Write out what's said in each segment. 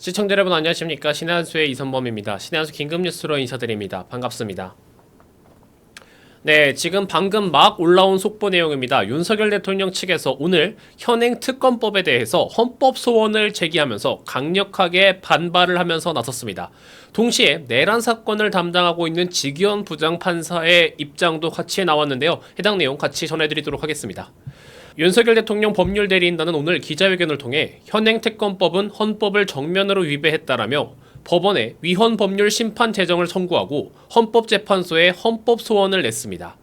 시청자 여러분 안녕하십니까 신한수의 이선범입니다. 신한수 긴급 뉴스로 인사드립니다. 반갑습니다. 네, 지금 방금 막 올라온 속보 내용입니다. 윤석열 대통령 측에서 오늘 현행 특검법에 대해서 헌법 소원을 제기하면서 강력하게 반발을 하면서 나섰습니다. 동시에 내란 사건을 담당하고 있는 지기현 부장판사의 입장도 같이 나왔는데요. 해당 내용 같이 전해드리도록 하겠습니다. 윤석열 대통령 법률 대리인단은 오늘 기자회견을 통해 현행 특검법은 헌법을 정면으로 위배했다라며 법원에 위헌 법률 심판 제정을 청구하고 헌법재판소에 헌법 소원을 냈습니다.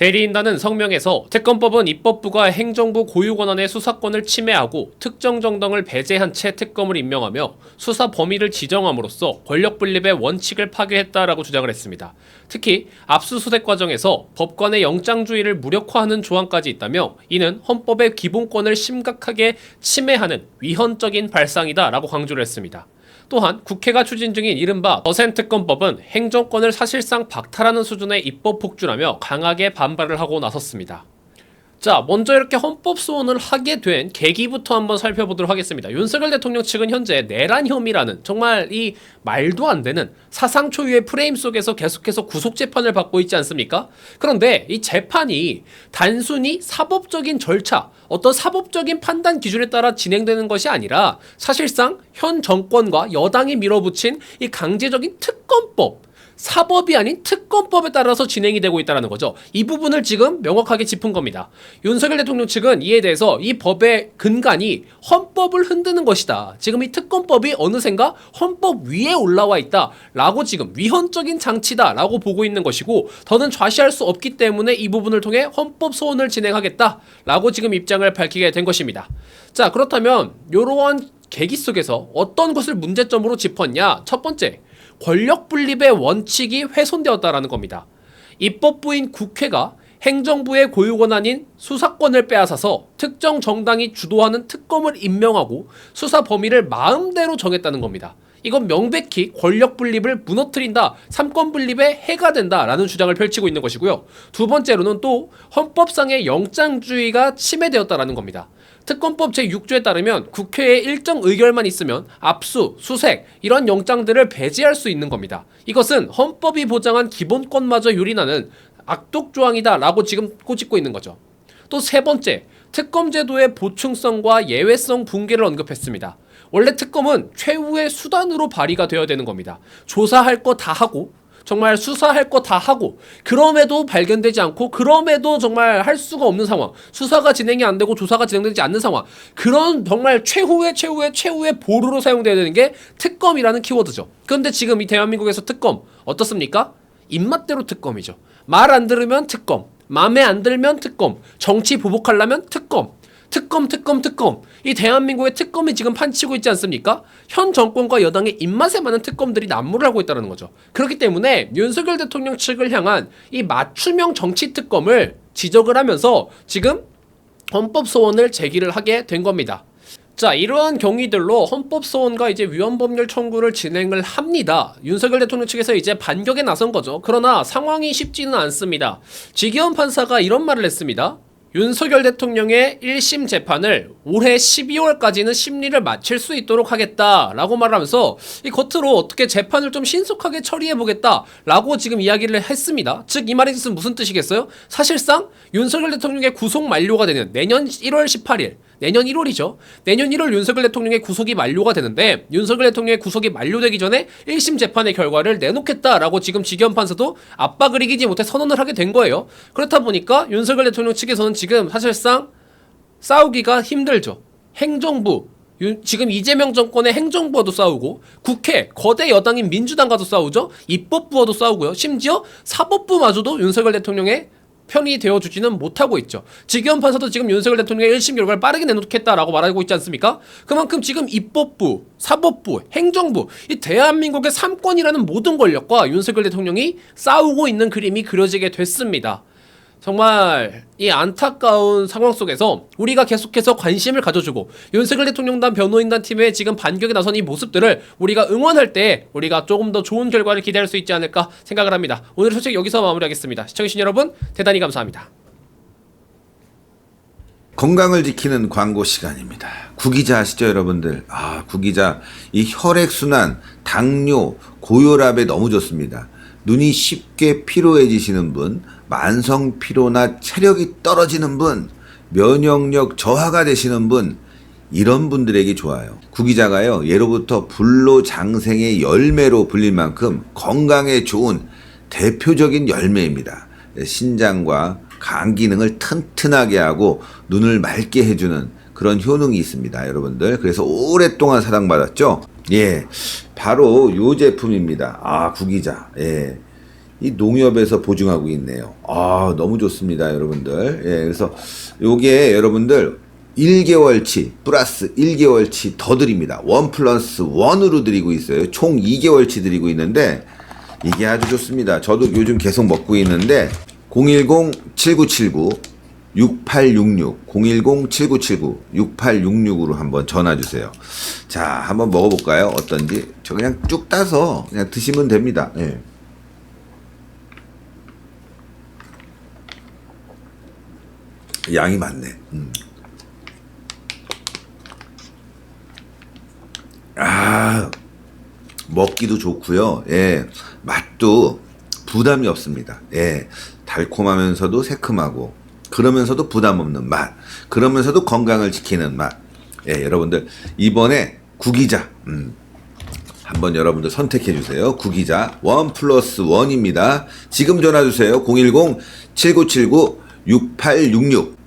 대리인단은 성명에서 특검법은 입법부가 행정부 고유 권한의 수사권을 침해하고 특정 정당을 배제한 채 특검을 임명하며 수사 범위를 지정함으로써 권력 분립의 원칙을 파괴했다라고 주장을 했습니다. 특히 압수수색 과정에서 법관의 영장주의를 무력화하는 조항까지 있다며 이는 헌법의 기본권을 심각하게 침해하는 위헌적인 발상이다라고 강조를 했습니다. 또한 국회가 추진 중인 이른바 더센 특검법은 행정권을 사실상 박탈하는 수준의 입법 폭주라며 강하게 반발을 하고 나섰습니다. 자, 먼저 이렇게 헌법 소원을 하게 된 계기부터 한번 살펴보도록 하겠습니다. 윤석열 대통령 측은 현재 내란 혐의라는 정말 이 말도 안 되는 사상 초유의 프레임 속에서 계속해서 구속 재판을 받고 있지 않습니까? 그런데 이 재판이 단순히 사법적인 절차, 어떤 사법적인 판단 기준에 따라 진행되는 것이 아니라 사실상 현 정권과 여당이 밀어붙인 이 강제적인 특검법 사법이 아닌 특검법에 따라서 진행이 되고 있다는 거죠. 이 부분을 지금 명확하게 짚은 겁니다. 윤석열 대통령 측은 이에 대해서 이 법의 근간이 헌법을 흔드는 것이다. 지금 이 특검법이 어느샌가 헌법 위에 올라와 있다 라고 지금 위헌적인 장치다 라고 보고 있는 것이고 더는 좌시할 수 없기 때문에 이 부분을 통해 헌법 소원을 진행하겠다 라고 지금 입장을 밝히게 된 것입니다. 자 그렇다면 이러한 계기 속에서 어떤 것을 문제점으로 짚었냐? 첫 번째. 권력 분립의 원칙이 훼손되었다라는 겁니다. 입법부인 국회가 행정부의 고유 권한인 수사권을 빼앗아서 특정 정당이 주도하는 특검을 임명하고 수사 범위를 마음대로 정했다는 겁니다. 이건 명백히 권력 분립을 무너뜨린다, 삼권 분립에 해가 된다라는 주장을 펼치고 있는 것이고요. 두 번째로는 또 헌법상의 영장주의가 침해되었다라는 겁니다. 특검법 제6조에 따르면 국회에 일정 의결만 있으면 압수, 수색 이런 영장들을 배제할 수 있는 겁니다. 이것은 헌법이 보장한 기본권마저 유린하는 악독 조항이다라고 지금 꼬집고 있는 거죠. 또 세 번째, 특검 제도의 보충성과 예외성 붕괴를 언급했습니다. 원래 특검은 최후의 수단으로 발의가 되어야 되는 겁니다. 조사할 거 다 하고 정말 수사할 거 다 하고 그럼에도 발견되지 않고 그럼에도 정말 할 수가 없는 상황. 수사가 진행이 안 되고 조사가 진행되지 않는 상황. 그런 정말 최후의 최후의 최후의 보루로 사용되어야 되는 게 특검이라는 키워드죠. 그런데 지금 이 대한민국에서 특검 어떻습니까? 입맛대로 특검이죠. 말 안 들으면 특검 맘에 안 들면 특검 정치 보복하려면 특검 특검, 특검, 특검. 이 대한민국의 특검이 지금 판치고 있지 않습니까? 현 정권과 여당의 입맛에 맞는 특검들이 난무를 하고 있다는 거죠. 그렇기 때문에 윤석열 대통령 측을 향한 이 맞춤형 정치 특검을 지적을 하면서 지금 헌법 소원을 제기를 하게 된 겁니다. 자, 이러한 경위들로 헌법 소원과 이제 위헌 법률 청구를 진행을 합니다. 윤석열 대통령 측에서 이제 반격에 나선 거죠. 그러나 상황이 쉽지는 않습니다. 지기현 판사가 이런 말을 했습니다. 윤석열 대통령의 1심 재판을 올해 12월까지는 심리를 마칠 수 있도록 하겠다라고 말하면서 이 겉으로 어떻게 재판을 좀 신속하게 처리해 보겠다라고 지금 이야기를 했습니다. 즉 이 말의 뜻은 무슨 뜻이겠어요? 사실상 윤석열 대통령의 구속 만료가 되는 내년 1월 18일 내년 1월이죠. 내년 1월 윤석열 대통령의 구속이 만료가 되는데 윤석열 대통령의 구속이 만료되기 전에 1심 재판의 결과를 내놓겠다라고 지금 지견 판사도 압박을 이기지 못해 선언을 하게 된 거예요. 그렇다 보니까 윤석열 대통령 측에서는 지금 사실상 싸우기가 힘들죠. 행정부 윤- 지금 이재명 정권의 행정부와도 싸우고 국회 거대 여당인 민주당과도 싸우죠. 입법부와도 싸우고요. 심지어 사법부마저도 윤석열 대통령의 편이 되어주지는 못하고 있죠. 지기현 판사도 지금 윤석열 대통령의 1심 결과를 빠르게 내놓겠다라고 말하고 있지 않습니까? 그만큼 지금 입법부, 사법부, 행정부, 이 대한민국의 삼권이라는 모든 권력과 윤석열 대통령이 싸우고 있는 그림이 그려지게 됐습니다. 정말 이 안타까운 상황 속에서 우리가 계속해서 관심을 가져주고 윤석열 대통령단 변호인단 팀의 지금 반격에 나선 이 모습들을 우리가 응원할 때 우리가 조금 더 좋은 결과를 기대할 수 있지 않을까 생각을 합니다. 오늘 소식 여기서 마무리하겠습니다. 시청해주신 여러분 대단히 감사합니다. 건강을 지키는 광고 시간입니다. 구기자 아시죠, 여러분들? 아, 구기자. 이 혈액순환, 당뇨, 고혈압에 너무 좋습니다. 눈이 쉽게 피로해지시는 분, 만성 피로나 체력이 떨어지는 분, 면역력 저하가 되시는 분, 이런 분들에게 좋아요. 구기자가요, 예로부터 불로 장생의 열매로 불릴 만큼 건강에 좋은 대표적인 열매입니다. 신장과 간 기능을 튼튼하게 하고 눈을 맑게 해주는 그런 효능이 있습니다, 여러분들. 그래서 오랫동안 사랑받았죠? 예. 바로 요 제품입니다. 아, 구기자. 예. 이 농협에서 보증하고 있네요. 아, 너무 좋습니다, 여러분들. 예, 그래서 요게 여러분들 1개월치 플러스 1개월치 더 드립니다. 원 플러스 원으로 드리고 있어요. 총 2개월치 드리고 있는데 이게 아주 좋습니다. 저도 요즘 계속 먹고 있는데 010-7979 6866 010-7979 6866으로 한번 전화 주세요. 자, 한번 먹어 볼까요? 어떤지. 저 그냥 쭉 따서 그냥 드시면 됩니다. 예. 양이 많네. 음. 아, 먹기도 좋고요. 예, 맛도 부담이 없습니다. 예, 달콤하면서도 새콤하고 그러면서도 부담 없는 맛, 그러면서도 건강을 지키는 맛. 예, 여러분들 이번에 구기자. 음. 한번 여러분들 선택해 주세요. 구기자 원 플러스 원입니다. 지금 전화 주세요. 010 7979 6866